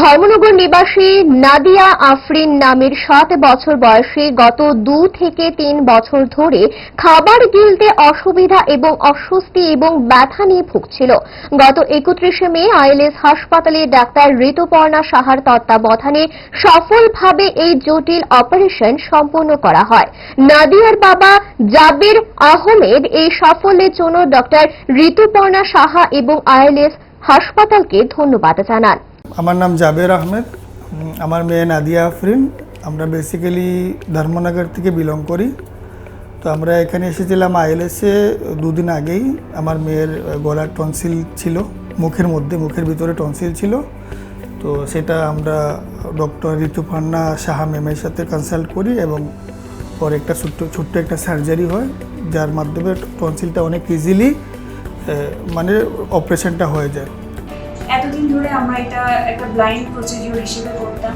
ধর্মনগর নিবাসী নাদিয়া আফরিন নামের সাত বছর বয়সে গত দু থেকে তিন বছর ধরে খাবার গিলতে অসুবিধা এবং অস্বস্তি এবং ব্যথা নিয়ে ভুগছিল। গত একত্রিশে মে আইএলএস হাসপাতালে ডাক্তার ঋতুপর্ণা সাহার তত্ত্বাবধানে সফলভাবে এই জটিল অপারেশন সম্পন্ন করা হয়। নাদিয়ার বাবা জাবির আহমেদ এই সাফল্যের জন্য ডক্টর ঋতুপর্ণা সাহা এবং আইএলএস হাসপাতালকে ধন্যবাদ জানান। আমার নাম জাবের আহমেদ আমার মেয়ে নাদিয়া আফরিন। আমরা বেসিক্যালি ধর্মনগর থেকে বিলং করি। তো আমরা এখানে এসেছিলাম আইএলএসে দুদিন আগেই। আমার মেয়ের গলার টনসিল ছিল, মুখের মধ্যে, মুখের ভিতরে টনসিল ছিল। তো সেটা আমরা ডক্টর ঋতুপর্ণা সাহা ম্যামের সাথে কনসাল্ট করি এবং পরে একটা ছোট্ট ছোট্ট একটা সার্জারি হয়, যার মাধ্যমে টনসিলটা অনেক ইজিলি মানে অপারেশনটা হয়ে যায়। এতদিন ধরে আমরা এটা একটা ব্লাইন্ড প্রসিডিওর হিসেবে করতাম।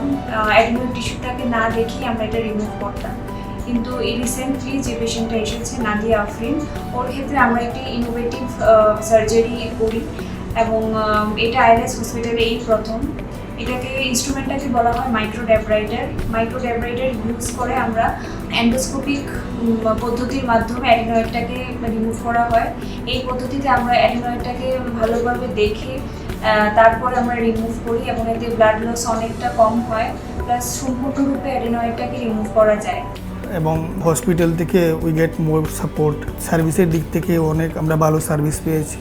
অ্যাডমিট টিস্যুটাকে না দেখেই আমরা এটা রিমুভ করতাম। কিন্তু এই রিসেন্টলি যে পেশেন্টটা এসেছে, নাদিয়া আফরিন, ওর ক্ষেত্রে আমরা একটি ইনোভেটিভ সার্জারি করি এবং এটা আইএলএস হসপিটালে এই প্রথম। এটাকে ইনস্ট্রুমেন্টটাকে বলা হয় micro debrider micro debrider use করে আমরা অ্যান্ডোস্কোপিক পদ্ধতির মাধ্যমে অ্যাডিনয়েডটাকে রিমুভ করা হয়। এই পদ্ধতিতে আমরা অ্যাডিনয়েডটাকে ভালোভাবে দেখে তারপরে আমরা রিমুভ করি এবং এতে ব্লাড লস অনেকটা কম হয় প্লাস সম্পূর্ণরূপে অ্যাডেনয়েডটাকে রিমুভ করা যায়। এবং হসপিটাল থেকে উই গেট মোর সাপোর্ট সার্ভিসের দিক থেকে অনেক আমরা ভালো সার্ভিস পেয়েছি।